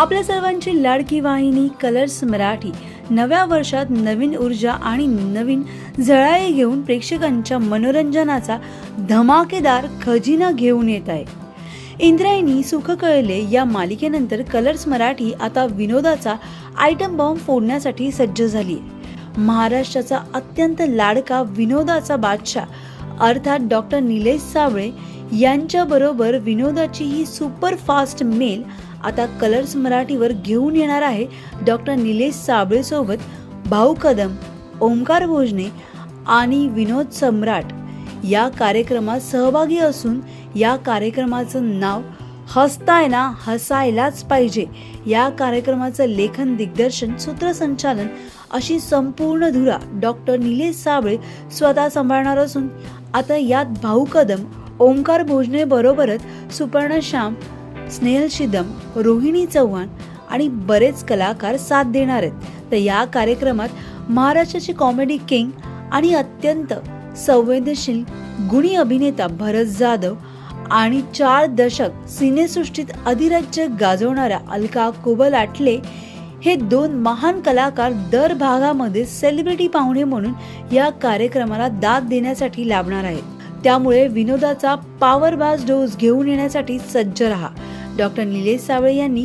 आपल्या सर्वांची लाडकी वाहिनी कलर्स मराठी. नव्या वर्षात नवीन ऊर्जा आणि नवीन झळाळी घेऊन प्रेक्षकांच्या मनोरंजनाचा धमाकेदार खजिना घेऊन येत आहे. इंद्रायणी सुख कळले या मालिकेनंतर कलर्स मराठी आता विनोदाचा आयटम बॉम्ब फोडण्यासाठी सज्ज झाली आहे. महाराष्ट्राचा अत्यंत लाडका विनोदाचा बादशाह अर्थात डॉक्टर निलेश साबळे यांच्याबरोबर विनोदाची ही सुपर फास्ट मेल आता कलर्स मराठीवर घेऊन येणार आहे डॉक्टर निलेश साबळेसोबत भाऊ कदम ओंकार भोजने आणि विनोद सम्राट. या कार्यक्रमात सहभागी असून या कार्यक्रमाचं नाव हसताय ना हसायलाच पाहिजे. या कार्यक्रमाचं लेखन दिग्दर्शन सूत्रसंचालन अशी संपूर्ण धुरा डॉक्टर निलेश साबळे स्वतः सांभाळणार असून आता यात भाऊ कदम ओंकार भोजने बरोबरच सुपर्ण श्याम स्नेहल शिदम रोहिणी चव्हाण आणि बरेच कलाकार साथ देणार आहेत. तर या कार्यक्रमात महाराष्ट्राचे कॉमेडी किंग आणि अत्यंत संवेदनशील गुणी अभिनेता भरत जाधव आणि चार दशक सिनेसृष्टीत अधिराज्य गाजवणाऱ्या अलका कुबल आटले हे दोन महान कलाकार दर भागामध्ये सेलिब्रिटी पाहुणे म्हणून या कार्यक्रमाला दाद देण्यासाठी लाभणार आहेत. त्यामुळे विनोदाचा पॉवर डोस घेऊन येण्यासाठी सज्ज राहा. डॉक्टर निलेश सावळे यांनी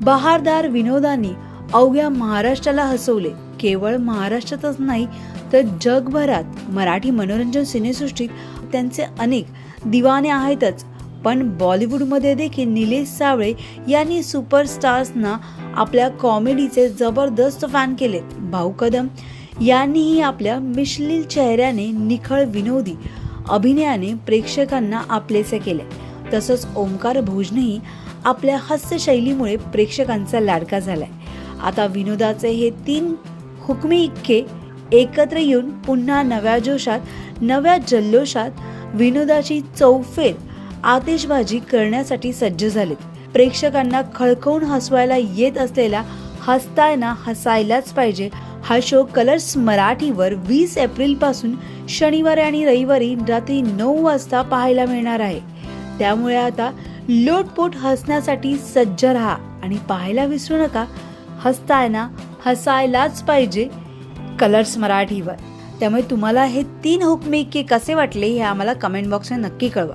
बहारदार विनोदाने अवघ्या महाराष्ट्राला हसवले. केवळ महाराष्ट्रातच नाही तर जगभरात मराठी मनोरंजन सिनेसृष्टीत त्यांचे अनेक दिवाने आहेतच. पण बॉलिवूडमध्ये देखील निलेश सावळे यांनी सुपरस्टार्सना आपल्या कॉमेडीचे जबरदस्त फॅन केले भाऊ कदम यांनीही आपल्या मिश्लील चेहऱ्याने निखळ विनोदी अभिनयाने प्रेक्षकांना आपलेसे केले. तसंच ओंकार भोजनही आपल्या हास्यशैलीमुळे प्रेक्षकांचा लाडका झालाय. आता विनोदाचे हे तीन हुकमी इक्के एकत्र येऊन पुन्हा नव्या जोशात नव्या जल्लोषात विनोदाची चौफेर आतिषबाजी करण्यासाठी सज्ज झालेत. प्रेक्षकांना खळखळून हसवायला येत असलेला हसतायना हसायलाच पाहिजे हा शो कलर्स मराठीवर वीस एप्रिलपासून शनिवारी आणि रविवारी रात्री नऊ वाजता पाहायला मिळणार आहे. त्यामुळे आता लोटपोट हसण्यासाठी सज्ज राहा आणि पाहायला विसरू नका. हसताय ना हसायलाच पाहिजे कलर्स मराठीवर. त्यामुळे तुम्हाला हे तीन हुकमे कसे वाटले हे आम्हाला कमेंट बॉक्सने नक्की कळवा.